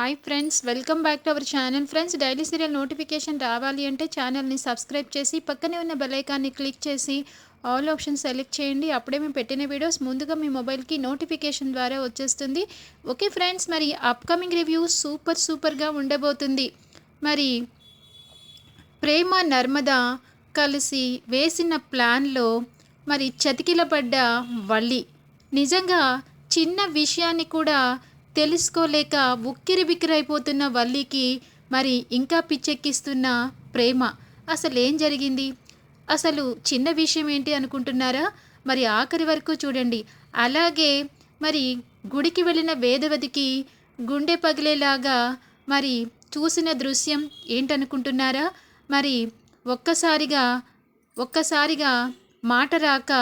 Hi friends welcome back to our channel friends daily serial notification రావాలి అంటే ఛానల్ని subscribe చేసి పక్కనే ఉన్న బెలైకాన్ని క్లిక్ చేసి ఆల్ ఆప్షన్ సెలెక్ట్ చేయండి. అప్పుడే మేము పెట్టిన వీడియోస్ ముందుగా మీ మొబైల్కి నోటిఫికేషన్ ద్వారా వచ్చేస్తుంది. ఓకే ఫ్రెండ్స్ మరి అప్కమింగ్ రివ్యూ సూపర్ సూపర్గా ఉండబోతుంది. మరి ప్రేమ నర్మద కలిసి వేసిన ప్లాన్లో మరి చతికిలబడ్డ వల్లి. నిజంగా చిన్న విషయాన్ని కూడా తెలుసుకోలేక ఉక్కిరి బిక్కిరైపోతున్న వల్లికి మరి ఇంకా పిచ్చెక్కిస్తున్న ప్రేమ. అసలు ఏం జరిగింది? అసలు చిన్న విషయం ఏంటి అనుకుంటున్నారా? మరి ఆఖరి వరకు చూడండి. అలాగే మరి గుడికి వెళ్ళిన వేదవతికి గుండె పగిలేలాగా మరి చూసిన దృశ్యం ఏంటనుకుంటున్నారా? మరి ఒక్కసారిగా ఒక్కసారిగా మాట రాక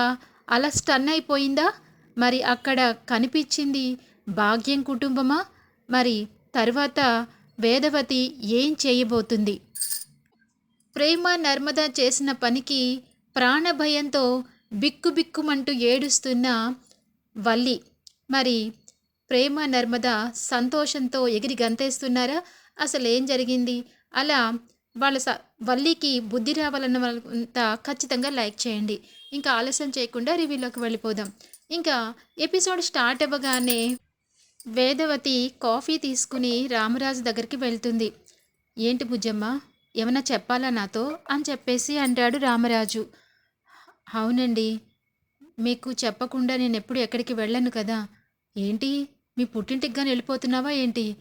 అలా స్టన్ అయిపోయిందా మరి అక్కడ కనిపించింది భాగ్యం కుటుంబమా? మరి తర్వాత వేదవతి ఏం చేయబోతుంది? ప్రేమ నర్మద చేసిన పనికి ప్రాణభయంతో బిక్కుబిక్కుమంటూ ఏడుస్తున్న వల్లి. మరి ప్రేమ నర్మద సంతోషంతో ఎగిరి గంతేస్తున్నారా? అసలు ఏం జరిగింది? అలా వాళ్ళ స వల్లికి బుద్ధి రావాలన్న వాళ్ళంతా ఖచ్చితంగా లైక్ చేయండి. ఇంకా ఆలస్యం చేయకుండా రివ్యూలోకి వెళ్ళిపోదాం. ఇంకా ఎపిసోడ్ స్టార్ట్ అవ్వగానే వేదవతి కాఫీ తీసుకుని రామరాజు దగ్గరికి వెళ్తుంది. ఏంటి బుజ్జమ్మ ఏమన్నా చెప్పాలా నాతో? అని చెప్పేసి అంటాడు రామరాజు. అవునండి మీకు చెప్పకుండా నేను ఎప్పుడు ఎక్కడికి వెళ్ళను కదా. ఏంటి మీ పుట్టింటికి కానీ వెళ్ళిపోతున్నావా ఏంటి?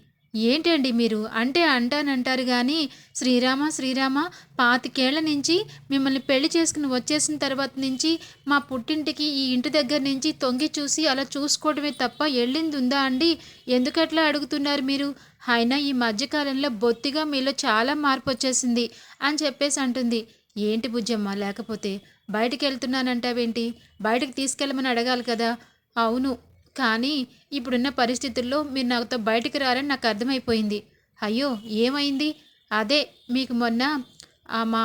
ఏంటండి మీరు? అంటే అంటానంటారు కానీ శ్రీరామ శ్రీరామ పాతికేళ్ళ నుంచి మిమ్మల్ని పెళ్ళి చేసుకుని వచ్చేసిన తర్వాత నుంచి మా పుట్టింటికి ఈ ఇంటి దగ్గర నుంచి తొంగి చూసి అలా చూసుకోవడమే తప్ప వెళ్ళింది ఉందా అండి? ఎందుకట్లా అడుగుతున్నారు మీరు? అయినా ఈ మధ్యకాలంలో బొత్తిగా మీలో చాలా మార్పు వచ్చేసింది అని చెప్పేసి అంటుంది. ఏంటి బుజ్జమ్మ లేకపోతే బయటికి వెళ్తున్నానంటావేంటి బయటకు తీసుకెళ్ళమని అడగాలి కదా. అవును కానీ ఇప్పుడున్న పరిస్థితుల్లో మీరు నాతో బయటికి రారని నాకు అర్థమైపోయింది. అయ్యో ఏమైంది? అదే మీకు మొన్న మా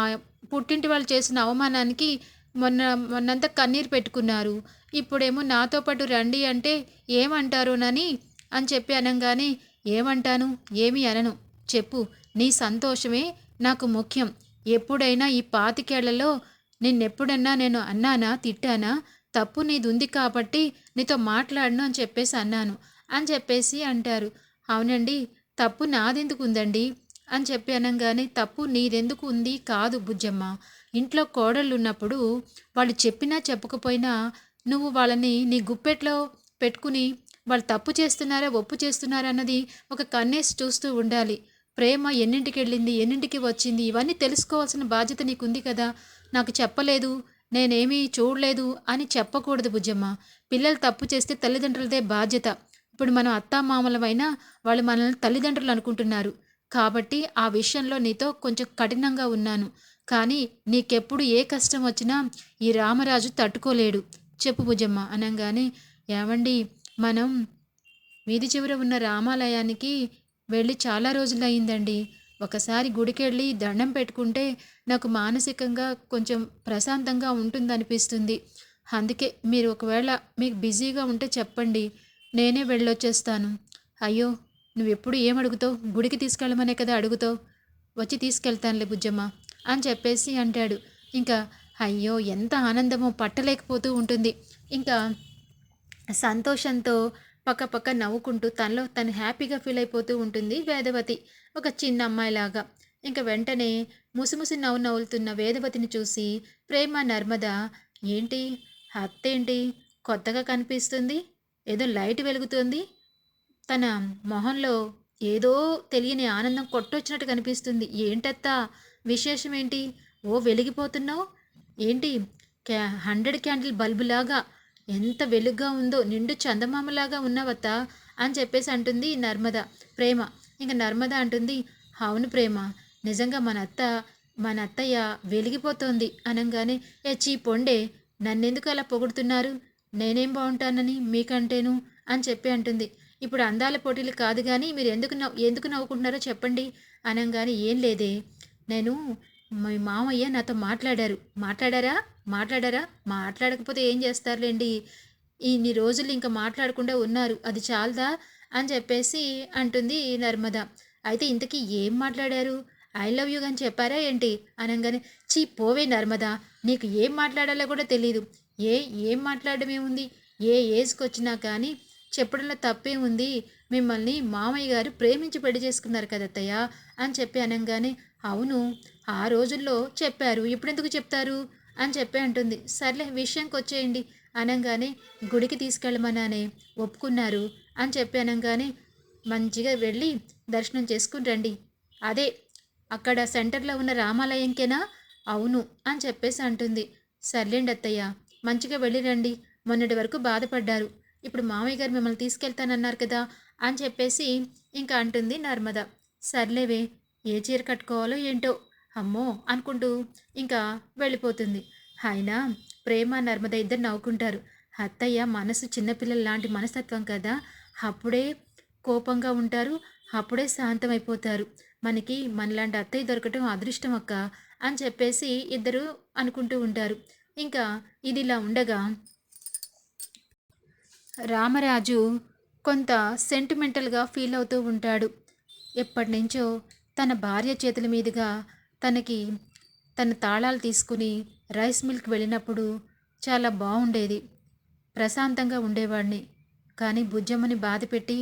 పుట్టింటి వాళ్ళు చేసిన అవమానానికి మొన్న మొన్నంతా కన్నీరు పెట్టుకున్నారు. ఇప్పుడేమో నాతో పాటు రండి అంటే ఏమంటారోనని అని చెప్పి అనగానే ఏమంటాను? ఏమి అనను. చెప్పు నీ సంతోషమే నాకు ముఖ్యం. ఎప్పుడైనా ఈ పాతికేళ్ళలో నిన్నెప్పుడన్నా నేను అన్నానా తిట్టానా? తప్పు నీదుంది కాబట్టి నీతో మాట్లాడను అని చెప్పేసి అన్నాను. అని చెప్పేసి అంటారు. అవునండి తప్పు నాదెందుకు ఉందండి అని చెప్పి అనగానే తప్పు నీదెందుకు ఉంది కాదు బుజ్జమ్మ. ఇంట్లో కోడళ్ళు ఉన్నప్పుడు వాళ్ళు చెప్పినా చెప్పకపోయినా నువ్వు వాళ్ళని నీ గుప్పెట్లో పెట్టుకుని వాళ్ళు తప్పు చేస్తున్నారా ఒప్పు చేస్తున్నారా అన్నది ఒక కన్నేసి చూస్తూ ఉండాలి. ప్రేమ ఎన్నింటికి వెళ్ళింది ఎన్నింటికి వచ్చింది ఇవన్నీ తెలుసుకోవాల్సిన బాధ్యత నీకుంది కదా. నాకు చెప్పలేదు నేనేమీ చూడలేదు అని చెప్పకూడదు బుజ్జమ్మ. పిల్లలు తప్పు చేస్తే తల్లిదండ్రులదే బాధ్యత. ఇప్పుడు మనం అత్తామామలమైనా వాళ్ళు మనల్ని తల్లిదండ్రులు అనుకుంటున్నారు. కాబట్టి ఆ విషయంలో నీతో కొంచెం కఠినంగా ఉన్నాను. కానీ నీకెప్పుడు ఏ కష్టం వచ్చినా ఈ రామరాజు తట్టుకోలేడు. చెప్పు బుజ్జమ్మ అనగానే ఏమండి మనం వీధి చివర ఉన్న రామాలయానికి వెళ్ళి చాలా రోజులయ్యిందండి. ఒకసారి గుడికెళ్ళి దండం పెట్టుకుంటే నాకు మానసికంగా కొంచెం ప్రశాంతంగా ఉంటుందనిపిస్తుంది. అందుకే మీరు ఒకవేళ మీకు బిజీగా ఉంటే చెప్పండి. నేనే వెళ్ళొచ్చేస్తాను. అయ్యో నువ్వెప్పుడు ఏమడుగుతావు గుడికి తీసుకెళ్ళమనే కదా అడుగుతావు? వచ్చి తీసుకెళ్తానులే బుజ్జమ్మ అని చెప్పేసి అంటాడు. ఇంకా అయ్యో ఎంత ఆనందమో పట్టలేకపోతూ ఉంటుంది. ఇంకా సంతోషంతో పక్కపక్క నవ్వుకుంటూ తనలో తను హ్యాపీగా ఫీల్ అయిపోతూ ఉంటుంది వేదవతి ఒక చిన్న అమ్మాయిలాగా. ఇంకా వెంటనే ముసిముసి నవ్వు నవ్వులుతున్న వేదవతిని చూసి ప్రేమ నర్మద ఏంటి? అత్తేంటి? కొత్తగా కనిపిస్తుంది? ఏదో లైట్ వెలుగుతుంది? తన మొహంలో ఏదో తెలియని ఆనందం కొట్టొచ్చినట్టు కనిపిస్తుంది. ఏంటత్తా? విశేషం ఏంటి ఓ వెలిగిపోతున్నావు? ఏంటి? క్యా హండ్రెడ్ క్యాండిల్ బల్బులాగా ఎంత వెలుగ్గా ఉందో నిండు చందమామలాగా ఉన్నవత అని చెప్పేసి అంటుంది నర్మద. ప్రేమ. ఇంకా నర్మద అంటుంది అవును ప్రేమ. నిజంగా మన అత్త మన అత్తయ్య వెలిగిపోతోంది అనగానే ఏ చీ పొండే నన్నెందుకు అలా పొగుడుతున్నారు? నేనేం బాగుంటానని మీకంటేను అని చెప్పి అంటుంది. ఇప్పుడు అందాల పోటీలు కాదు కానీ మీరు ఎందుకు నవ్వు ఎందుకు నవ్వుకుంటున్నారో చెప్పండి అనగానే ఏం లేదే. నేను మీ మామయ్య నాతో మాట్లాడారు. మాట్లాడారా? మాట్లాడారా? మాట్లాడకపోతే ఏం చేస్తారులేండి? ఇన్ని రోజులు ఇంకా మాట్లాడకుండా ఉన్నారు. అది చాలదా? అని చెప్పేసి అంటుంది నర్మద. అయితే ఇంతకీ ఏం మాట్లాడారు? ఐ లవ్ యూ అని చెప్పారా ఏంటి? అనగానే చీ పోవే నర్మద. నీకు ఏం మాట్లాడాలో కూడా తెలియదు ఏ ఏం మాట్లాడమే ఉంది ఏ ఏజ్కి వచ్చినా కానీ చెప్పడంలో తప్పే ఉంది. మిమ్మల్ని మామయ్య గారు ప్రేమించి పెళ్ళి చేసుకున్నారు కదత్తయ్య అని చెప్పి అనగానే అవును. ఆ రోజుల్లో చెప్పారు. ఇప్పుడెందుకు చెప్తారు? అని చెప్పి అంటుంది. సర్లే విషయంకి వచ్చేయండి అనగానే గుడికి తీసుకెళ్ళమన్నానే ఒప్పుకున్నారు అని చెప్పి అనగానే మంచిగా వెళ్ళి దర్శనం చేసుకుని రండి. అదే అక్కడ సెంటర్లో ఉన్న రామాలయంకేనా? అవును అని చెప్పేసి అంటుంది. సర్లేండి అత్తయ్య మంచిగా వెళ్ళి రండి. మొన్నటి వరకు బాధపడ్డారు. ఇప్పుడు మామయ్య గారు మిమ్మల్ని తీసుకెళ్తానన్నారు కదా అని చెప్పేసి ఇంకా అంటుంది నర్మద. సర్లేవే ఏ చీర కట్టుకోవాలో ఏంటో అమ్మో! అనుకుంటూ ఇంకా వెళ్ళిపోతుంది. అయినా ప్రేమ నర్మద ఇద్దరు నవ్వుకుంటారు. అత్తయ్య మనసు చిన్నపిల్లల లాంటి మనస్తత్వం కదా! అప్పుడే కోపంగా ఉంటారు అప్పుడే శాంతమైపోతారు. మనకి మనలాంటి అత్తయ్య దొరకటం అదృష్టం అక్క అని చెప్పేసి ఇద్దరు అనుకుంటూ ఉంటారు. ఇంకా ఇది ఇలా ఉండగా రామరాజు కొంత సెంటిమెంటల్గా ఫీల్ అవుతూ ఉంటాడు. ఎప్పటి నుంచో తన భార్య చేతుల మీదుగా తనకి తన తాళాలు తీసుకుని రైస్ మిల్క్ వెళ్ళినప్పుడు చాలా బాగుండేది ప్రశాంతంగా ఉండేవాడిని. కానీ బుజ్జమ్మని బాధ పెట్టి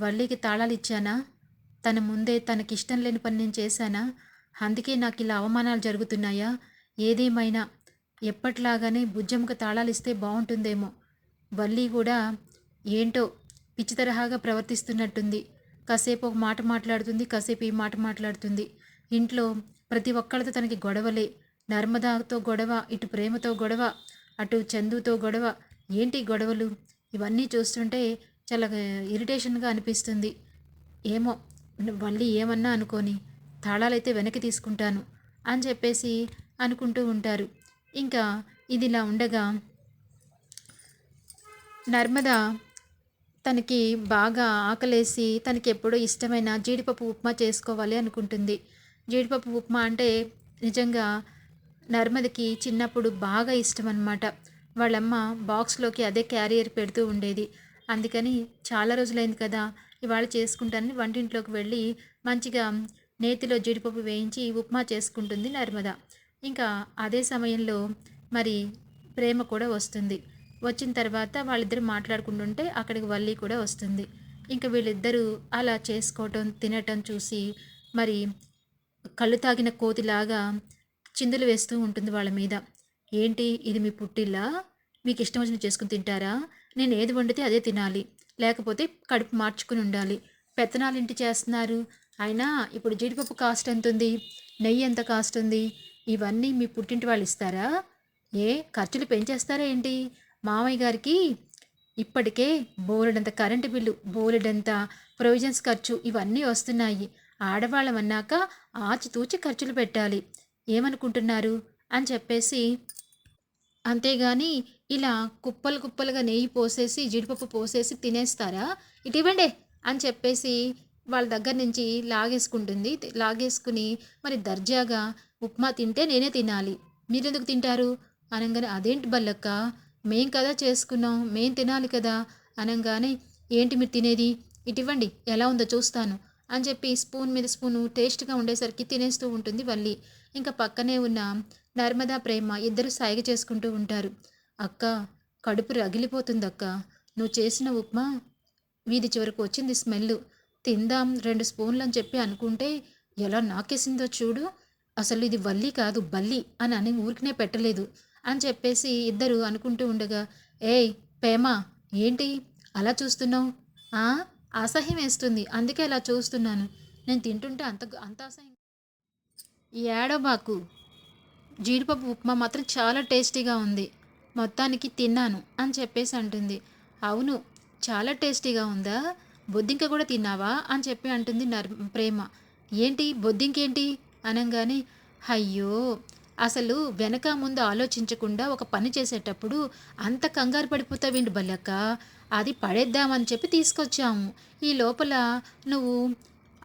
వల్లికి తాళాలు ఇచ్చానా? తన ముందే తనకిష్టం లేని పని నేను చేశానా? అందుకే నాకు ఇలా అవమానాలు జరుగుతున్నాయా? ఏదేమైనా? ఎప్పట్లాగానే బుజ్జమ్మకు తాళాలు ఇస్తే బాగుంటుందేమో వల్లి కూడా ఏంటో పిచ్చి తరహాగా ప్రవర్తిస్తున్నట్టుంది. కాసేపు ఒక మాట మాట్లాడుతుంది కాసేపు ఈ మాట మాట్లాడుతుంది. ఇంట్లో ప్రతి ఒక్కళ్ళతో తనకి గొడవలే. నర్మదాతో గొడవ ఇటు ప్రేమతో గొడవ అటు చందుతో గొడవ ఏంటి గొడవలు? ఇవన్నీ చూస్తుంటే చాలా ఇరిటేషన్గా అనిపిస్తుంది. ఏమో మళ్ళీ ఏమన్నా అనుకోని తాళాలైతే వెనక్కి తీసుకుంటాను అని చెప్పేసి అనుకుంటూ ఉంటారు. ఇంకా ఇది ఇలా ఉండగా నర్మద తనకి బాగా ఆకలేసి తనకి ఎప్పుడో ఇష్టమైన జీడిపప్పు ఉప్మా చేసుకోవాలి అనుకుంటుంది. జీడిపప్పు ఉప్మా అంటే నిజంగా నర్మదకి చిన్నప్పుడు బాగా ఇష్టం అనమాట వాళ్ళమ్మ బాక్స్లోకి అదే క్యారియర్ పెడుతూ ఉండేది. అందుకని చాలా రోజులైంది కదా ఇవాళ చేసుకుంటానని వంటింట్లోకి వెళ్ళి మంచిగా నేతిలో జీడిపప్పు వేయించి ఉప్మా చేసుకుంటుంది నర్మద. ఇంకా అదే సమయంలో మరి ప్రేమ కూడా వస్తుంది. వచ్చిన తర్వాత వాళ్ళిద్దరు మాట్లాడుకుంటుంటే అక్కడికి వల్లి కూడా వస్తుంది. ఇంకా వీళ్ళిద్దరూ అలా చేసుకోవటం తినటం చూసి మరి కళ్ళు తాగిన కోతిలాగా చిందులు వేస్తూ ఉంటుంది వాళ్ళ మీద. ఏంటి? ఇది మీ పుట్టిల్లా? మీకు ఇష్టం వచ్చిన చేసుకుని తింటారా? నేను ఏది వండితే అదే తినాలి. లేకపోతే కడుపు మార్చుకుని ఉండాలి. పెత్తనాలు ఇంటి చేస్తున్నారు. అయినా ఇప్పుడు జీడిపప్పు కాస్ట్ ఎంత ఉంది నెయ్యి ఎంత కాస్ట్ ఉంది? ఇవన్నీ మీ పుట్టింటి వాళ్ళు ఇస్తారా? ఏ? ఖర్చులు పెంచేస్తారా ఏంటి? మామయ్య గారికి ఇప్పటికే బోలెడంత కరెంటు బిల్లు బోలెడంత ప్రొవిజన్స్ ఖర్చు ఇవన్నీ వస్తున్నాయి. ఆడవాళ్ళమన్నాక ఆచితూచి ఖర్చులు పెట్టాలి. ఏమనుకుంటున్నారు? అని చెప్పేసి అంతేగాని ఇలా కుప్పలు కుప్పలుగా నెయ్యి పోసేసి జీడిపప్పు పోసేసి తినేస్తారా? ఇటు ఇవ్వండి అని చెప్పేసి వాళ్ళ దగ్గర నుంచి లాగేసుకుంటుంది. లాగేసుకుని మరి దర్జాగా ఉప్మా తింటే నేనే తినాలి. మీరెందుకు తింటారు? అనగానే అదేంటి బల్లక్క? మేం కదా చేసుకున్నాం మేం తినాలి కదా? అనగానే ఏంటి మీరు తినేది? ఇటివ్వండి ఎలా ఉందో చూస్తాను. అని చెప్పి స్పూన్ మీద స్పూను టేస్ట్గా ఉండేసరికి తినేస్తూ ఉంటుంది వల్లి. ఇంకా పక్కనే ఉన్న నర్మదా ప్రేమ ఇద్దరు సాయిగ చేసుకుంటూ ఉంటారు. అక్క కడుపు రగిలిపోతుంది అక్క నువ్వు చేసిన ఉప్మా వీధి చివరకు వచ్చింది స్మెల్ తిందాం రెండు స్పూన్లు అని చెప్పి అనుకుంటే ఎలా నాకేసిందో చూడు. అసలు ఇది వల్లి కాదు బల్లి అని అని ఊరికనే పెట్టలేదు అని చెప్పేసి ఇద్దరు అనుకుంటూ ఉండగా ఏయ్ పేమా ఏంటి? అలా చూస్తున్నావు? అసహ్యం వేస్తుంది. అందుకే ఇలా చూస్తున్నాను. నేను తింటుంటే అంత అంత అసహ్యం. ఏడో మాకు జీడిపప్పు ఉప్మా మాత్రం చాలా టేస్టీగా ఉంది. మొత్తానికి తిన్నాను అని చెప్పేసి అంటుంది. అవును చాలా టేస్టీగా ఉందా? బొద్దింక కూడా తిన్నావా? అని చెప్పి అంటుంది నర్ ప్రేమ. ఏంటి? బొద్దింకేంటి? అనగానే అయ్యో అసలు వెనక ముందు ఆలోచించకుండా ఒక పని చేసేటప్పుడు అంత కంగారు పడిపోతావేంటి బల్లక్క? అది పడేద్దామని చెప్పి తీసుకొచ్చాము. ఈ లోపల నువ్వు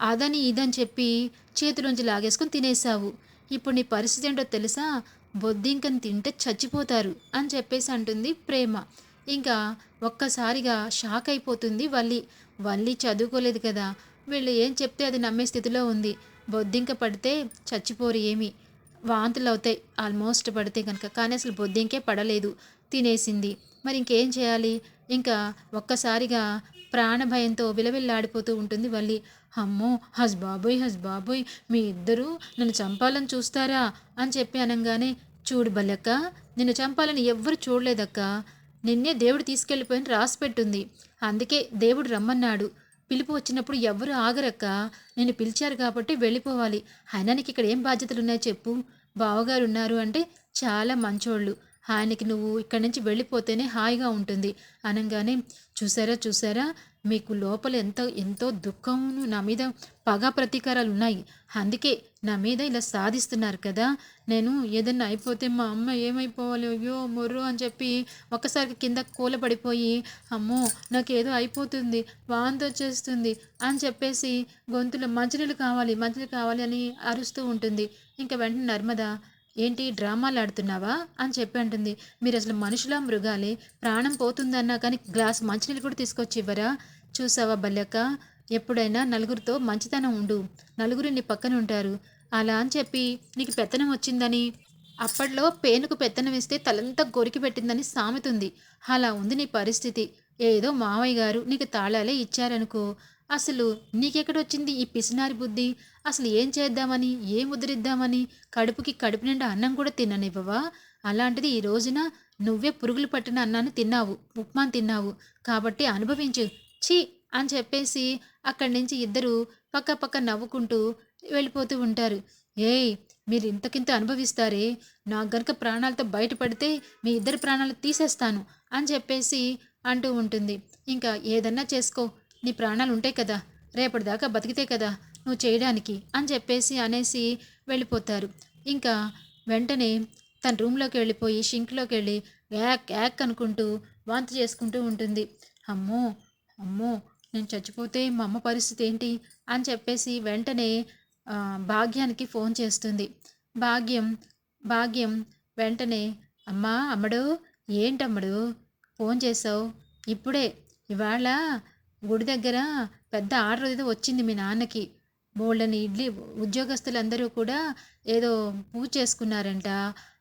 అదని ఇదని చెప్పి చేతిలోంచి లాగేసుకొని తినేసావు ఇప్పుడు నీ పరిస్థితి ఏంటో తెలుసా? బొద్దింకని తింటే చచ్చిపోతారు అని చెప్పేసి అంటుంది ప్రేమ. ఇంకా ఒక్కసారిగా షాక్ అయిపోతుంది వల్లి. వల్లి చదువుకోలేదు కదా. వీళ్ళు ఏం చెప్తే అది నమ్మే స్థితిలో ఉంది. బొద్దింక పడితే చచ్చిపోరు ఏమి. వాంతులు అవుతాయి. ఆల్మోస్ట్ పడితే కనుక. కానీ అసలు బొద్దింకే పడలేదు. తినేసింది. మరి ఇంకేం చేయాలి? ఇంకా ఒక్కసారిగా ప్రాణభయంతో విలవిల్లాడిపోతూ ఉంటుంది వల్లి. అమ్మో హస్ బాబోయ్ హస్ బాబోయ్ మీ ఇద్దరూ నన్ను చంపాలని చూస్తారా? అని చెప్పి అనగానే చూడు బల్లక్క నిన్ను చంపాలని ఎవ్వరు చూడలేదక్క. నిన్నే దేవుడు తీసుకెళ్ళిపోయిన రాసి పెట్టుంది. అందుకే దేవుడు రమ్మన్నాడు. పిలుపు వచ్చినప్పుడు ఎవ్వరు ఆగరక్క. నేను పిలిచారు కాబట్టి వెళ్ళిపోవాలి. అయినా నీకు ఇక్కడ ఏం బాధ్యతలు ఉన్నాయో చెప్పు. బావగారు ఉన్నారు అంటే చాలా మంచోళ్ళు. ఆయనకి నువ్వు ఇక్కడి నుంచి వెళ్ళిపోతేనే హాయిగా ఉంటుంది. అనగానే చూసారా చూసారా మీకు లోపల ఎంత ఎంతో దుఃఖమును నా మీద పగ ప్రతీకారాలు ఉన్నాయి. అందుకే నా మీద ఇలా సాధిస్తున్నారు కదా. నేను ఏదన్నా అయిపోతే మా అమ్మ ఏమైపోవాలి? అయ్యో మొర్రు అని చెప్పి ఒక్కసారి కింద కూలపడిపోయి అమ్మో నాకేదో అయిపోతుంది వాంతి వచ్చేస్తుంది అని చెప్పేసి గొంతులో మంచినీళ్ళు కావాలి మంచినీళ్ళు కావాలి అని అరుస్తూ ఉంటుంది. ఇంకా వెంటనే నర్మదా ఏంటి డ్రామాలు ఆడుతున్నావా అని చెప్పి అంటుంది. మీరు అసలు మనుషులా మృగాలే? ప్రాణం పోతుందన్నా కానీ గ్లాస్ మంచినీళ్ళు కూడా తీసుకొచ్చి ఇవ్వరా? చూసావా బల్లెక్క? ఎప్పుడైనా నలుగురితో మంచితనం ఉండు. నలుగురు నీ పక్కన ఉంటారు. అలా అని చెప్పి నీకు పెత్తనం వచ్చిందని అప్పట్లో పేనుకు పెత్తనం ఇస్తే తలంతా గొరికి పెట్టిందని సామెతుంది. అలా ఉంది నీ పరిస్థితి. ఏదో మావయ్య గారు నీకు తాళాలే ఇచ్చారనుకో. అసలు నీకెక్కడొచ్చింది ఈ పిసినారి బుద్ధి? అసలు ఏం చేద్దామని ఏం ముద్రిద్దామని కడుపుకి కడుపు నిండా అన్నం కూడా తిననివ్వవా? అలాంటిది ఈ రోజున నువ్వే పురుగులు పట్టిన అన్నాన్ని తిన్నావు ఉప్మాన్ తిన్నావు. కాబట్టి అనుభవించు. ఛీ! అని చెప్పేసి అక్కడి నుంచి ఇద్దరు పక్క పక్క నవ్వుకుంటూ వెళ్ళిపోతూ ఉంటారు. ఏయ్! మీరు ఇంతకింత అనుభవిస్తారే? నాకు గనుక ప్రాణాలతో బయటపడితే మీ ఇద్దరి ప్రాణాలు తీసేస్తాను అని చెప్పేసి అంటూ ఉంటుంది. ఇంకా ఏదన్నా చేసుకో. నీ ప్రాణాలు ఉంటాయి కదా. రేపటిదాకా బతికితే కదా నువ్వు చేయడానికి అని చెప్పేసి అనేసి వెళ్ళిపోతారు. ఇంకా వెంటనే తన రూమ్లోకి వెళ్ళిపోయి షింక్లోకి వెళ్ళి యాక్ యాక్ అనుకుంటూ వాంతి చేసుకుంటూ ఉంటుంది. అమ్మో అమ్మో నేను చచ్చిపోతే మా అమ్మ పరిస్థితి ఏంటి? అని చెప్పేసి వెంటనే భాగ్యానికి ఫోన్ చేస్తుంది. భాగ్యం భాగ్యం వెంటనే అమ్మా అమ్మడు ఏంటమ్మడు? ఫోన్ చేసావు? ఇప్పుడే ఇవాళ గుడి దగ్గర పెద్ద ఆర్డర్ ఏదో వచ్చింది మీ నాన్నకి. బోల్డని ఇడ్లీ ఉద్యోగస్తులందరూ కూడా ఏదో పూజ చేసుకున్నారంట.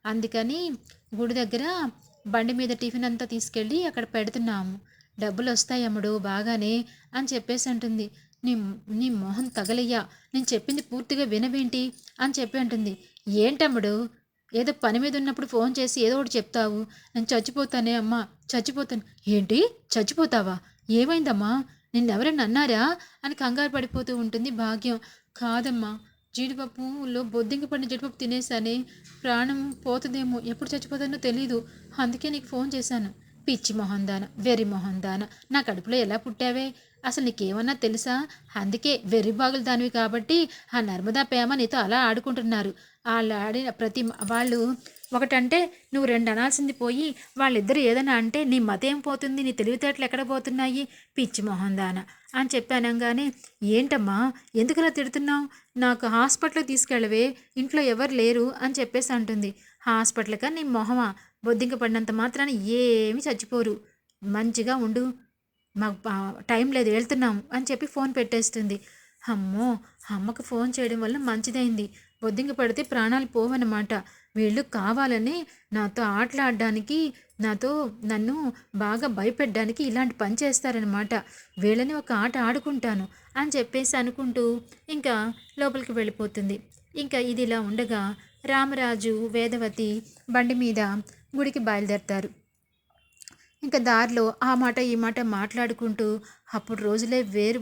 అందుకని గుడి దగ్గర బండి మీద టిఫిన్ అంతా తీసుకెళ్ళి అక్కడ పెడుతున్నాము. డబ్బులు వస్తాయి అమ్ముడు బాగానే అని చెప్పేసి అంటుంది. నీ నీ మొహం తగలయ్యా. నేను చెప్పింది పూర్తిగా వినవేంటి అని చెప్పి అంటుంది. ఏంటమ్ముడు? ఏదో పని మీద ఉన్నప్పుడు ఫోన్ చేసి ఏదో ఒకటి చెప్తావు. నేను చచ్చిపోతానే అమ్మా. చచ్చిపోతాను. ఏంటి? చచ్చిపోతావా? ఏమైందమ్మా? నిన్నెవరైనా అన్నారా? అని కంగారు పడిపోతూ ఉంటుంది భాగ్యం. కాదమ్మా జీడిపప్పులో బొద్దింక పడిన జీడిపప్పు తినేసానే ప్రాణం పోతుందేమో ఎప్పుడు చచ్చిపోతానో తెలీదు. అందుకే నీకు ఫోన్ చేశాను. పిచ్చి మొహందాన వెర్రి మొహందాన నా కడుపులో ఎలా పుట్టావే? అసలు నీకేమన్నా తెలుసా? అందుకే వెర్రి బాగులు దానివి కాబట్టి ఆ నర్మదా పేమ నీతో అలా ఆడుకుంటున్నారు. వాళ్ళు ఆడిన ప్రతి వాళ్ళు ఒకటంటే నువ్వు రెండు అనాల్సింది పోయి వాళ్ళిద్దరు ఏదైనా అంటే నీ మతేం పోతుంది? నీ తెలివితేటలు ఎక్కడ పోతున్నాయి? పిచ్చి మొహం దాన అని చెప్పానంగానే ఏంటమ్మా? ఎందుకలా తిడుతున్నావు? నాకు హాస్పిటల్కి తీసుకెళ్ళవే ఇంట్లో ఎవరు లేరు అని చెప్పేసి అంటుంది. హాస్పిటల్కా నీ మొహమా? బొద్దింక పడినంత మాత్రాన ఏమీ చచ్చిపోరు. మంచిగా ఉండు. మాకు టైం లేదు వెళ్తున్నాం అని చెప్పి ఫోన్ పెట్టేస్తుంది. అమ్మో! అమ్మకు ఫోన్ చేయడం వల్ల మంచిదైంది. బొద్దింక పడితే ప్రాణాలు పోవన్నమాట. వీళ్ళు కావాలని నాతో ఆటలాడడానికి నాతో నన్ను బాగా భయపెట్టడానికి ఇలాంటి పని చేస్తారనమాట వీళ్ళని ఒక ఆట ఆడుకుంటాను అని చెప్పేసి అనుకుంటూ ఇంకా లోపలికి వెళ్ళిపోతుంది. ఇంకా ఇది ఇలా ఉండగా రామరాజు వేదవతి బండి మీద గుడికి బయలుదేరతారు. ఇంకా దారిలో ఆ మాట ఈ మాట మాట్లాడుకుంటూ అప్పుడు రోజులే వేరు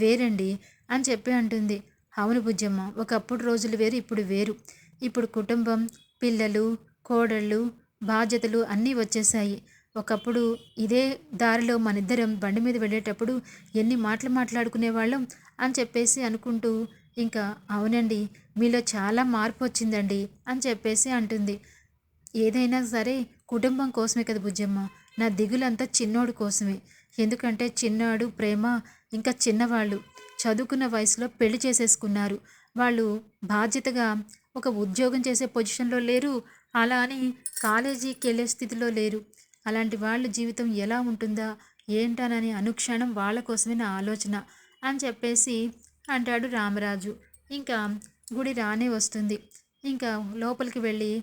వేరండి అని చెప్పి అంటుంది. అవును బుజ్జమ్మ ఒకప్పుడు రోజులు వేరు ఇప్పుడు వేరు. ఇప్పుడు కుటుంబం పిల్లలు కోడళ్ళు బాధ్యతలు అన్నీ వచ్చేసాయి ఒకప్పుడు ఇదే దారిలో మనిద్దరం బండి మీద వెళ్ళేటప్పుడు ఎన్ని మాటలు మాట్లాడుకునేవాళ్ళం అని చెప్పేసి అనుకుంటూ ఇంకా అవునండి మీలో చాలా మార్పు వచ్చిందండి అని చెప్పేసి అంటుంది. ఏదైనా సరే కుటుంబం కోసమే కదా బుజ్జమ్మ నా దిగులంతా చిన్నోడు కోసమే. ఎందుకంటే చిన్నాడు ప్రేమ ఇంకా చిన్నవాళ్ళు చదువుకున్న వయసులో పెళ్ళి చేసేసుకున్నారు. వాళ్ళు బాధ్యతగా ఒక ఉద్యోగం చేసే పొజిషన్లో లేరు. అలా అని కాలేజీకి వెళ్ళే స్థితిలో లేరు. అలాంటి వాళ్ళ జీవితం ఎలా ఉంటుందా? ఏంటనని అనుక్షణం వాళ్ళ కోసమే నా ఆలోచన? అని చెప్పేసి అంటాడు రామరాజు. ఇంకా గుడి రానే వస్తుంది. ఇంకా లోపలికి వెళ్ళి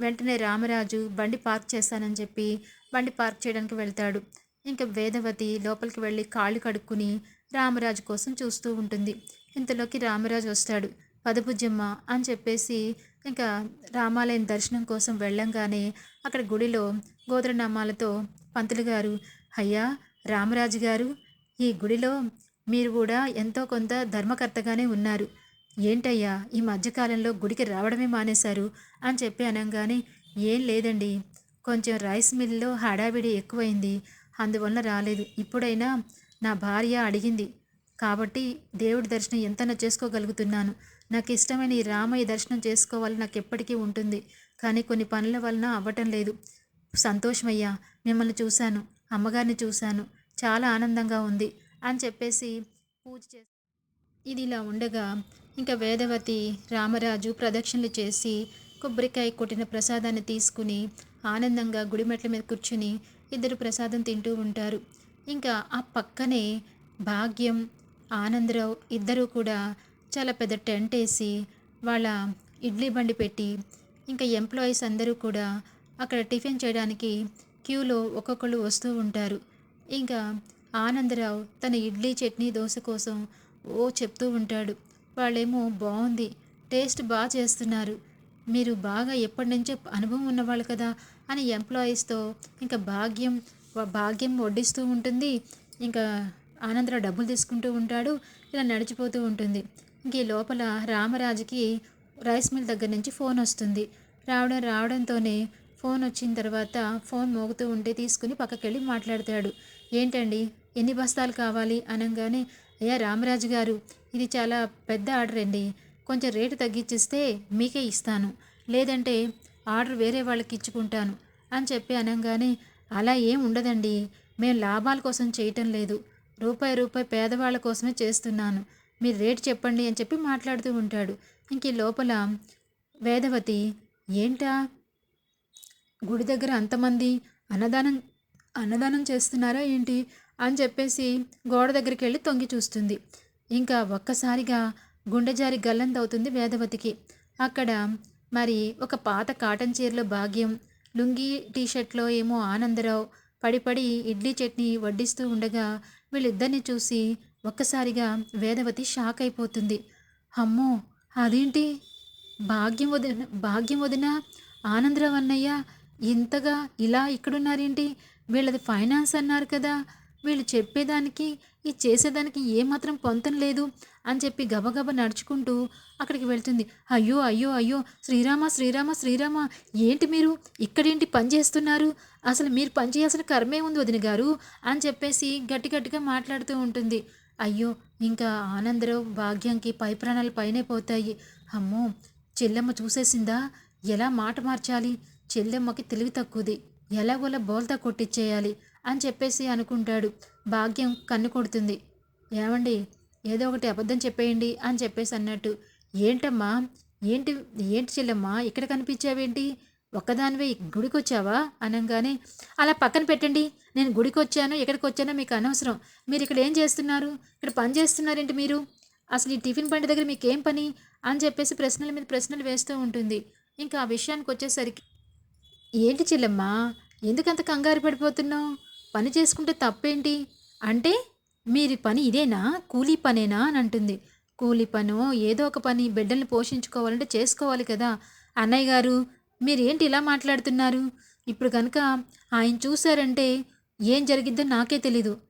వెంటనే రామరాజు బండి పార్క్ చేస్తానని చెప్పి బండి పార్క్ చేయడానికి వెళ్తాడు. ఇంకా వేదవతి లోపలికి వెళ్ళి కాళ్ళు కడుక్కుని రామరాజు కోసం చూస్తూ ఉంటుంది. ఇంతలోకి రామరాజు వస్తాడు. పదపుజ్జమ్మ అని చెప్పేసి ఇంకా రామాలయం దర్శనం కోసం వెళ్ళంగానే అక్కడ గుడిలో గోత్రనామాలతో పంతులు గారు అయ్యా రామరాజు గారు ఈ గుడిలో మీరు కూడా ఎంతో కొంత ధర్మకర్తగానే ఉన్నారు. ఏంటయ్యా ఈ మధ్యకాలంలో గుడికి రావడమే మానేశారు అని చెప్పి అనగానే ఏం లేదండి కొంచెం రైస్ మిల్లో హడావిడి ఎక్కువైంది అందువల్ల రాలేదు. ఇప్పుడైనా నా భార్య అడిగింది కాబట్టి దేవుడి దర్శనం ఎంత చేసుకోగలుగుతున్నాను. నాకు ఇష్టమైన ఈ రామయ్య దర్శనం చేసుకోవాలి నాకు ఎప్పటికీ ఉంటుంది. కానీ కొన్ని పనుల వలన అవ్వటం లేదు. సంతోషమయ్యా మిమ్మల్ని చూశాను అమ్మగారిని చూశాను. చాలా ఆనందంగా ఉంది అని చెప్పేసి పూజ చే ఇది ఇలా ఉండగా ఇంకా వేదవతి రామరాజు ప్రదక్షిణలు చేసి కొబ్బరికాయ కొట్టిన ప్రసాదాన్ని తీసుకుని ఆనందంగా గుడి మెట్ల మీద కూర్చుని ఇద్దరు ప్రసాదం తింటూ ఉంటారు. ఇంకా ఆ పక్కనే భాగ్యం ఆనందరావు ఇద్దరూ కూడా చాలా పెద్ద టెంట్ వేసి వాళ్ళ ఇడ్లీ బండి పెట్టి ఇంకా ఎంప్లాయీస్ అందరూ కూడా అక్కడ టిఫిన్ చేయడానికి క్యూలో ఒక్కొక్కళ్ళు వస్తూ ఉంటారు. ఇంకా ఆనందరావు తన ఇడ్లీ చట్నీ దోశ కోసం ఓ చెప్తూ ఉంటాడు. వాళ్ళేమో బాగుంది టేస్ట్ బాగా చేస్తున్నారు. మీరు బాగా ఎప్పటి నుంచో అనుభవం ఉన్నవాళ్ళు కదా అని ఎంప్లాయీస్తో ఇంకా భాగ్యం భాగ్యం వడ్డిస్తూ ఉంటుంది. ఇంకా ఆనందరావు డబ్బులు తీసుకుంటూ ఉంటాడు ఇలా నడిచిపోతూ ఉంటుంది. ఈ లోపల రామరాజుకి రైస్ మిల్ దగ్గర నుంచి ఫోన్ వస్తుంది. రావడం రావడంతోనే ఫోన్ వచ్చిన తర్వాత ఫోన్ మోగుతూ ఉంటే తీసుకుని పక్కకెళ్ళి మాట్లాడతాడు. ఏంటండి? ఎన్ని బస్తాలు కావాలి? అనగానే అయ్యా రామరాజు గారు ఇది చాలా పెద్ద ఆర్డర్ అండి. కొంచెం రేటు తగ్గించిస్తే మీకే ఇస్తాను. లేదంటే ఆర్డర్ వేరే వాళ్ళకి ఇచ్చుకుంటాను అని చెప్పి అనగానే అలా ఏం ఉండదండి. మేము లాభాల కోసం చేయటం లేదు. రూపాయి రూపాయి పేదవాళ్ళ కోసమే చేస్తున్నాను. మీరు రేటు చెప్పండి అని చెప్పి మాట్లాడుతూ ఉంటాడు. ఇంక లోపల వేదవతి ఏంటా? గుడి దగ్గర అంతమంది అన్నదానం అన్నదానం చేస్తున్నారా ఏంటి? అని చెప్పేసి గోడ దగ్గరికి వెళ్ళి తొంగి చూస్తుంది. ఇంకా ఒక్కసారిగా గుండె జారి గల్లంతవుతుంది వేదవతికి. అక్కడ మరి ఒక పాత కాటన్ చీరలో భాగ్యం లుంగీ టీషర్ట్లో ఏమో ఆనందరావు పడిపడి ఇడ్లీ చట్నీ వడ్డిస్తూ ఉండగా వీళ్ళిద్దరిని చూసి ఒక్కసారిగా వేదవతి షాక్ అయిపోతుంది అమ్మో! అదేంటి? భాగ్యం వదిన భాగ్యం వదిన ఆనందరావు అన్నయ్య ఇంతగా ఇలా ఇక్కడున్నారేంటి? వీళ్ళది ఫైనాన్స్ అన్నారు కదా. వీళ్ళు చెప్పేదానికి ఈ చేసేదానికి ఏమాత్రం పొంతం లేదు అని చెప్పి గబగబ నడుచుకుంటూ అక్కడికి వెళ్తుంది. అయ్యో అయ్యో అయ్యో! శ్రీరామ శ్రీరామ శ్రీరామ! ఏంటి మీరు? ఇక్కడేంటి పని చేస్తున్నారు? అసలు మీరు పని చేయాల్సిన కర్మే ఉంది వదిన గారు అని చెప్పేసి గట్టి గట్టిగా మాట్లాడుతూ ఉంటుంది. అయ్యో ఇంకా ఆనందరావు భాగ్యంకి పై ప్రాణాలు పైనే పోతాయి. అమ్మో చెల్లెమ్మ చూసేసిందా? ఎలా మాట మార్చాలి? చెల్లెమ్మకి తెలివి తక్కువది. ఎలాగోలా బోల్తా కొట్టిచ్చేయాలి అని చెప్పేసి అనుకుంటాడు. భాగ్యం కన్ను కొడుతుంది. ఏమండి ఏదో ఒకటి అబద్ధం చెప్పేయండి అని చెప్పేసి అన్నట్టు. ఏంటమ్మా? ఏంటి ఏంటి చెల్లెమ్మా? ఇక్కడ కనిపించావేంటి? ఒక్కదానివే గుడికి వచ్చావా అనగానే అలా పక్కన పెట్టండి. నేను గుడికి వచ్చాను ఎక్కడికి వచ్చానో మీకు అనవసరం. మీరు ఇక్కడ ఏం చేస్తున్నారు? ఇక్కడ పని చేస్తున్నారేంటి మీరు? అసలు ఈ టిఫిన్ బండి దగ్గర మీకు ఏం పని? అని చెప్పేసి ప్రశ్నల మీద ప్రశ్నలు వేస్తూ ఉంటుంది. ఇంకా ఆ విషయానికి వచ్చేసరికి ఏంటి చెల్లెమ్మా ఎందుకంత కంగారు పడిపోతున్నావు? పని చేసుకుంటే తప్పేంటి? అంటే మీరు పని ఇదేనా? కూలీ పనేనా? అని అంటుంది. కూలీ పనో ఏదో ఒక పని బిడ్డల్ని పోషించుకోవాలంటే చేసుకోవాలి కదా. అన్నయ్య గారు మీరేంటి ఇలా మాట్లాడుతున్నారు? ఇప్పుడు కనుక ఆయన చూశారంటే ఏం జరిగిద్దో నాకే తెలీదు.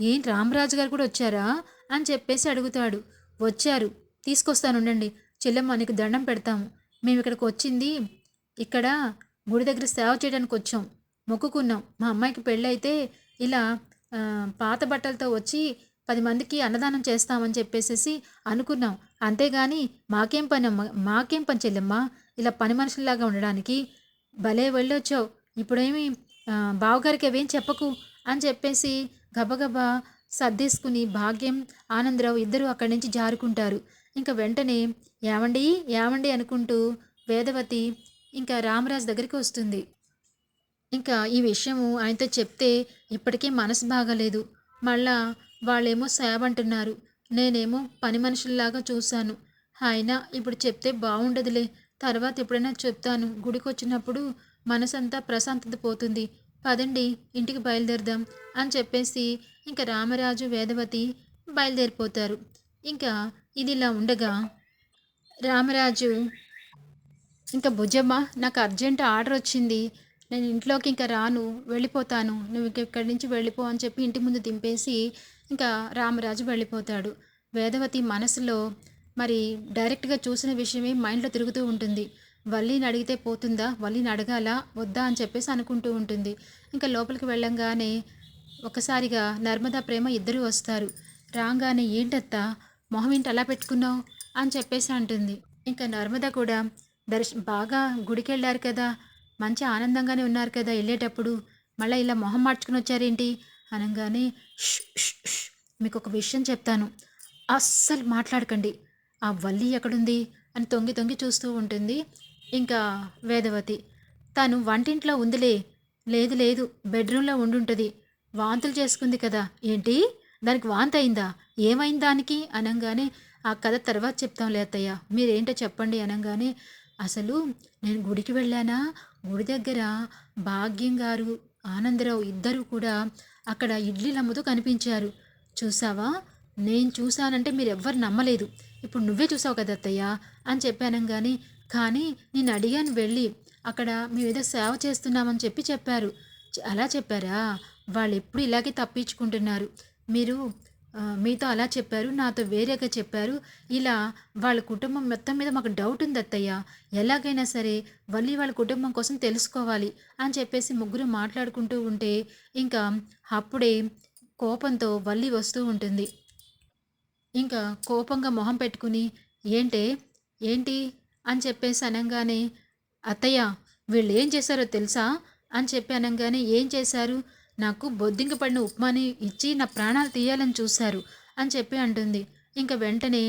ఏం రామరాజు గారు కూడా వచ్చారా? అని చెప్పేసి అడుగుతాడు. వచ్చారు. తీసుకొస్తానుండండి చెల్లెమ్మ నీకు దండం పెడతాము. మేము ఇక్కడికి వచ్చింది. ఇక్కడ గుడి దగ్గర సేవ చేయడానికి వచ్చాం. మొక్కుకున్నాం. మా అమ్మాయికి పెళ్ళైతే ఇలా పాత బట్టలతో వచ్చి పది మందికి అన్నదానం చేస్తామని చెప్పేసేసి అనుకున్నాం. అంతేగాని మాకేం పని మాకేం పని చెల్లెమ్మ? ఇలా పని మనుషుల్లాగా ఉండడానికి భలే వెళ్ళొచ్చావు ఇప్పుడేమి బావగారికి అవేం చెప్పకు అని చెప్పేసి గబగబా సర్దేసుకుని భాగ్యం ఆనందరావు ఇద్దరు అక్కడి నుంచి జారుకుంటారు. ఇంకా వెంటనే ఏమండి ఏమండి అనుకుంటూ వేదవతి ఇంకా రామరాజు దగ్గరికి వస్తుంది. ఇంకా ఈ విషయము ఆయనతో చెప్తే ఇప్పటికీ మనసు బాగాలేదు. మళ్ళా వాళ్ళేమో సేవ అంటున్నారు నేనేమో పని మనుషుల్లాగా చూశాను. ఆయన ఇప్పుడు చెప్తే బాగుండదులే తర్వాత ఎప్పుడైనా చెప్తాను. గుడికి వచ్చినప్పుడు మనసంతా ప్రశాంతత పోతుంది. పదండి ఇంటికి బయలుదేరదాం అని చెప్పేసి ఇంకా రామరాజు వేదవతి బయలుదేరిపోతారు. ఇంకా ఇది ఇలా ఉండగా రామరాజు ఇంకా భుజమ్మ నాకు అర్జెంట్ ఆర్డర్ వచ్చింది. నేను ఇంట్లోకి ఇంకా రాను వెళ్ళిపోతాను. నువ్వు ఇంక ఇక్కడి నుంచి వెళ్ళిపో అని చెప్పి ఇంటి ముందు దింపేసి ఇంకా రామరాజు వెళ్ళిపోతాడు. వేదవతి మనసులో మరి డైరెక్ట్గా చూసిన విషయమే మైండ్లో తిరుగుతూ ఉంటుంది. వల్లీని అడిగితే పోతుందా? వల్లీని అడగాల? వద్దా? అని చెప్పేసి అనుకుంటూ ఉంటుంది. ఇంకా లోపలికి వెళ్ళంగానే ఒకసారిగా నర్మదా ప్రేమ ఇద్దరు వస్తారు. రాగానే ఏంటత్తా? మొహం ఏంటి అలా పెట్టుకున్నావు? అని చెప్పేసి అంటుంది. ఇంకా నర్మద కూడా దర్శ బాగా గుడికి వెళ్ళారు కదా. మంచి ఆనందంగానే ఉన్నారు కదా వెళ్ళేటప్పుడు. మళ్ళీ ఇలా మొహం మార్చుకుని వచ్చారేంటి? అనగానే మీకు ఒక విషయం చెప్తాను. అస్సలు మాట్లాడకండి. ఆ వల్లి ఎక్కడుంది? అని తొంగి తొంగి చూస్తూ ఉంటుంది. ఇంకా వేదవతి తను వంటింట్లో ఉందిలే. లేదు లేదు బెడ్రూమ్లో ఉండుంటుంది. వాంతులు చేసుకుంది కదా. ఏంటి? దానికి వాంతి అయిందా? ఏమైంది దానికి? అనగానే ఆ కథ తర్వాత చెప్తాంలే అత్తయ్య. మీరేంటో చెప్పండి అనగానే అసలు నేను గుడికి వెళ్ళానా? గుడి దగ్గర భాగ్యం గారు ఆనందరావు ఇద్దరు కూడా అక్కడ ఇడ్లీలు అమ్ముతూ కనిపించారు. చూసావా? నేను చూశానంటే మీరు ఎవ్వరు నమ్మలేదు. ఇప్పుడు నువ్వే చూసావు కదా అత్తయ్య అని చెప్పాను కానీ కానీ నేను అడిగాను వెళ్ళి అక్కడ మేము ఏదో సేవ చేస్తున్నామని చెప్పి చెప్పారు. అలా చెప్పారా? వాళ్ళు ఎప్పుడు ఇలాగే తప్పించుకుంటున్నారు. మీరు మీతో అలా చెప్పారు నాతో వేరేగా చెప్పారు. ఇలా వాళ్ళ కుటుంబం మొత్తం మీద మాకు డౌట్ ఉంది అత్తయ్య. ఎలాగైనా సరే మళ్ళీ వాళ్ళ కుటుంబం కోసం తెలుసుకోవాలి అని చెప్పేసి ముగ్గురు మాట్లాడుకుంటూ ఉంటే ఇంకా అప్పుడే కోపంతో వల్లి వస్తూ ఉంటుంది. ఇంకా కోపంగా మొహం పెట్టుకుని ఏంటే? ఏంటి? అని చెప్పేసి అనగానే అత్తయ్య వీళ్ళు ఏం చేశారో తెలుసా? అని చెప్పి అనగానే ఏం చేశారు? నాకు బొద్దింక పడిన ఉప్మాని ఇచ్చి నా ప్రాణాలు తీయాలని చూశారు అని చెప్పి అంటుంది. ఇంకా వెంటనే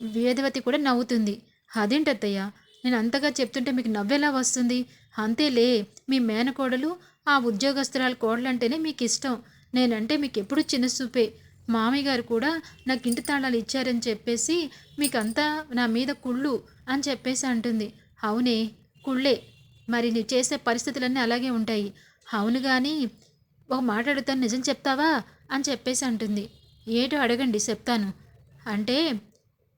వేదవతి కూడా నవ్వుతుంది. అదేంటత్తయ్య? నేను అంతగా చెప్తుంటే మీకు నవ్వెలా వస్తుంది? అంతేలే మీ మేనకోడలు ఆ ఉద్యోగస్తురాలు కోడలంటేనే మీకు ఇష్టం నేనంటే మీకు ఎప్పుడు చిన్న చూపే మామయ్య గారు కూడా నాకు ఇంటి తాళాలు ఇచ్చారని చెప్పేసి మీకంతా నా మీద కుళ్ళు అని చెప్పేసి అంటుంది. అవునే కుళ్ళే. మరి నువ్వు చేసే పరిస్థితులన్నీ అలాగే ఉంటాయి. అవును కానీ ఒక మాట అడుగుతాను నిజం చెప్తావా? అని చెప్పేసి అంటుంది. ఏటో అడగండి చెప్తాను. అంటే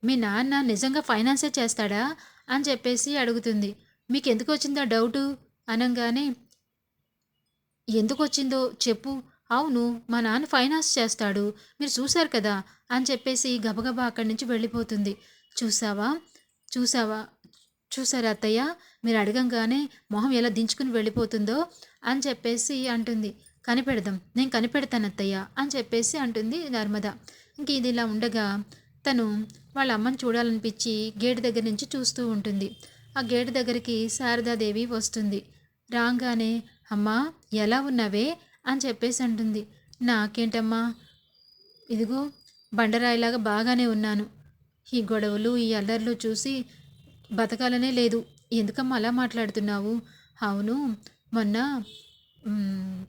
మీ నాన్న నిజంగా ఫైనాన్సే చేస్తాడా? అని చెప్పేసి అడుగుతుంది. మీకు ఎందుకు వచ్చిందో డౌటు? అనగానే ఎందుకు వచ్చిందో చెప్పు. అవును మా నాన్న ఫైనాన్స్ చేస్తాడు. మీరు చూశారు కదా? అని చెప్పేసి గబగబా అక్కడి నుంచి వెళ్ళిపోతుంది. చూసావా చూసావా చూసారా అత్తయ్య? మీరు అడగంగానే మొహం ఎలా దించుకుని వెళ్ళిపోతుందో అని చెప్పేసి అంటుంది. కనిపెడదాం. నేను కనిపెడతాను అత్తయ్య అని చెప్పేసి అంటుంది నర్మద. ఇంక ఇది ఇలా ఉండగా తను వాళ్ళ అమ్మని చూడాలనిపించి గేటు దగ్గర నుంచి చూస్తూ ఉంటుంది. ఆ గేటు దగ్గరికి శారదాదేవి వస్తుంది. రాగానే అమ్మా ఎలా ఉన్నావే? అని చెప్పేసి అంటుంది. నాకేంటమ్మా? ఇదిగో బండరాయిలాగా బాగానే ఉన్నాను. ఈ గొడవలు ఈ అల్లర్లు చూసి బతకాలనే లేదు. ఎందుకమ్మా అలా మాట్లాడుతున్నావు? అవును మొన్న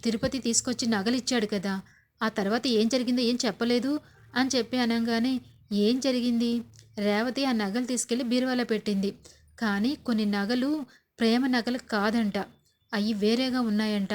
తిరుపతి తీసుకొచ్చి నగలిచ్చాడు కదా. ఆ తర్వాత ఏం జరిగిందో ఏం చెప్పలేదు అని చెప్పి అనగానే ఏం జరిగింది? రేవతి ఆ నగలు తీసుకెళ్ళి బీరువాలో పెట్టింది. కానీ కొన్ని నగలు ప్రేమ నగలు కాదంట. అవి వేరేగా ఉన్నాయంట.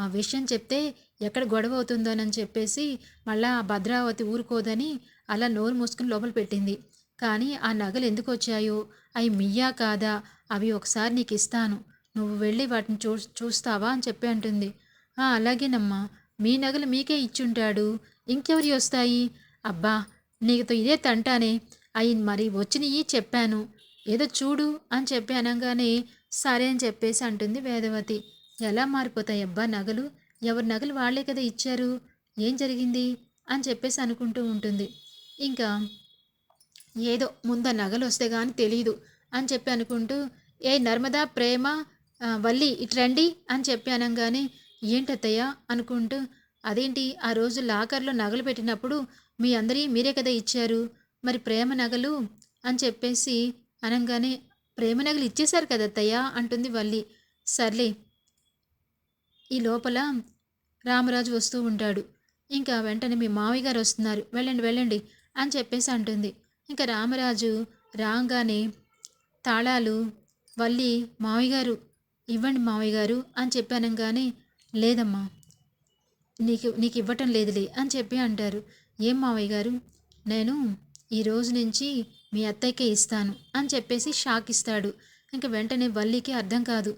ఆ విషయం చెప్తే ఎక్కడ గొడవ అవుతుందోనని చెప్పేసి మళ్ళా భద్రావతి ఊరుకోదని అలా నోరు మూసుకుని లోపల పెట్టింది. కానీ ఆ నగలు ఎందుకు వచ్చాయో అవి మియ్యా కాదా? అవి ఒకసారి నీకు ఇస్తాను. నువ్వు వెళ్ళి వాటిని చూ చూస్తావా అని చెప్పి అంటుంది. అలాగేనమ్మా. మీ నగలు మీకే ఇచ్చుంటాడు. ఇంకెవరి వస్తాయి? అబ్బా నీతో ఇదే తంటానే. అయి మరి వచ్చినయి చెప్పాను. ఏదో చూడు అని చెప్పి అనగానే సరే అని చెప్పేసి అంటుంది వేదవతి. ఎలా మారిపోతాయి? అబ్బా నగలు. ఎవరి నగలు వాళ్ళే కదా ఇచ్చారు. ఏం జరిగింది? అని చెప్పేసి అనుకుంటూ ఉంటుంది. ఇంకా ఏదో ముంద నగలు వస్తే కానీ తెలియదు అని చెప్పి అనుకుంటూ ఏ నర్మదా ప్రేమ వల్లి ఇటు రండి అని చెప్పి అనగానే ఏంటత్తయ్య? అనుకుంటూ అదేంటి? ఆ రోజు లాకర్లో నగలు పెట్టినప్పుడు మీ అందరి మీరే కదా ఇచ్చారు. మరి ప్రేమ నగలు? అని చెప్పేసి అనగానే ప్రేమ నగలు ఇచ్చేశారు కదా అత్తయ్య? అంటుంది వల్లి. సర్లే ఈ లోపల రామరాజు వస్తూ ఉంటాడు. ఇంకా వెంటనే మీ మావయ్య గారు వస్తున్నారు. వెళ్ళండి వెళ్ళండి అని చెప్పేసి అంటుంది. ఇంకా రామరాజు రాగానే తాళాలు వల్లి మావయ్య గారు ఇవ్వండి మావయ్య గారు అని చెప్పానంగానే లేదమ్మా నీకు నీకు ఇవ్వటం లేదులే అని చెప్పి అంటారు. ఏం మావయ్య గారు నేను ఈ రోజు నుంచి మీ అత్తయ్యకే ఇస్తాను అని చెప్పేసి షాక్ ఇస్తాడు. ఇంకా వెంటనే వల్లికి అర్థం కాదు.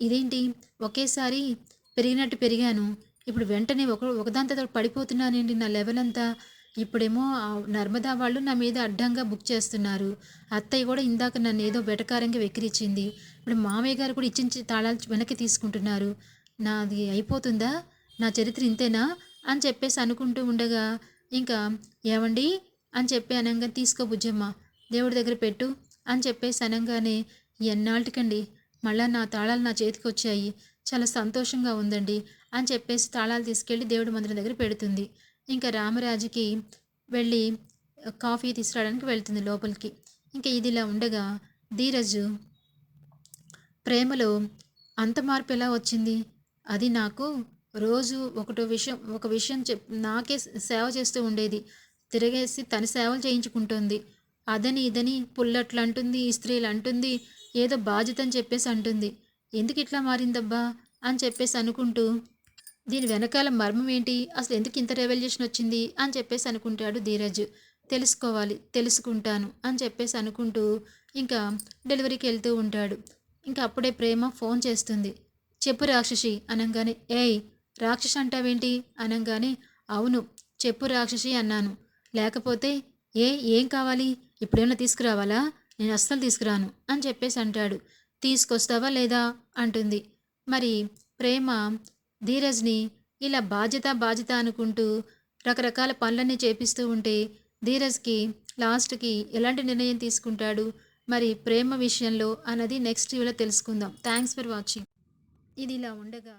ఇదేంటి? ఒకేసారి పెరిగినట్టు పెరిగాను. ఇప్పుడు వెంటనే ఒక ఒకదాని తర్వాత పడిపోతున్నానండి నా లెవెల్ అంతా. ఇప్పుడేమో నర్మదా వాళ్ళు నా మీద అడ్డంగా బుక్ చేస్తున్నారు. అత్తయ్య కూడా ఇందాక నన్ను ఏదో వెటకారంగా వెక్కిరిచ్చింది. ఇప్పుడు మామయ్య గారు కూడా ఇచ్చిన తాళాలు వెనక్కి తీసుకుంటున్నారు. నాది అయిపోతుందా? నా చరిత్ర ఇంతేనా? అని చెప్పేసి అనుకుంటూ ఉండగా ఇంకా ఏమండి? అని చెప్పి అనగా తీసుకో బుజ్జమ్మ దేవుడి దగ్గర పెట్టు అని చెప్పేసి అనగానే ఎన్నాళ్ళకండి మళ్ళా నా తాళాలు నా చేతికి వచ్చాయి చాలా సంతోషంగా ఉందండి అని చెప్పేసి తాళాలు తీసుకెళ్ళి దేవుడి మందిరం దగ్గర పెడుతుంది. ఇంకా రామరాజుకి వెళ్ళి కాఫీ తీసుకురావడానికి వెళ్తుంది లోపలికి. ఇంకా ఇదిలా ఉండగా ధీరజు ప్రేమలో అంత మార్పు ఎలా వచ్చింది? అది నాకు రోజు ఒకటో విషయం ఒక విషయం చెప్ నాకే సేవ చేస్తూ ఉండేది. తిరిగేసి తన సేవలు చేయించుకుంటుంది. అదని ఇదని పుల్లట్లు అంటుంది ఇస్త్రీలు అంటుంది ఏదో బాధ్యత అని చెప్పేసి అంటుంది. ఎందుకు ఇట్లా మారిందబ్బా? అని చెప్పేసి అనుకుంటూ దీని వెనకాల మర్మం ఏంటి? అసలు ఎందుకు ఇంత రెవల్యూషన్ వచ్చింది? అని చెప్పేసి అనుకుంటాడు ధీరజ్. తెలుసుకోవాలి తెలుసుకుంటాను అని చెప్పేసి అనుకుంటూ ఇంకా డెలివరీకి వెళ్తూ ఉంటాడు. ఇంకా అప్పుడే ప్రేమ ఫోన్ చేస్తుంది. చెప్పు రాక్షసి అనగానే. ఏయ్ రాక్షసి అంటావేంటి? అనగానే. అవును చెప్పు రాక్షసి అన్నాను. లేకపోతే ఏ ఏం కావాలి? ఇప్పుడేమైనా తీసుకురావాలా? నేను అస్సలు తీసుకురాను అని చెప్పేసి అంటాడు. తీసుకొస్తావా లేదా? అంటుంది. మరి ప్రేమ ధీరజ్ని ఇలా బాధ్యత బాధ్యత అనుకుంటూ రకరకాల పనులన్నీ చేపిస్తూ ఉంటే ధీరజ్కి లాస్ట్కి ఎలాంటి నిర్ణయం తీసుకుంటాడు? మరి ప్రేమ విషయంలో అన్నది నెక్స్ట్ వీడియోలో తెలుసుకుందాం. Thanks for watching. ఇది ఇలా ఉండగా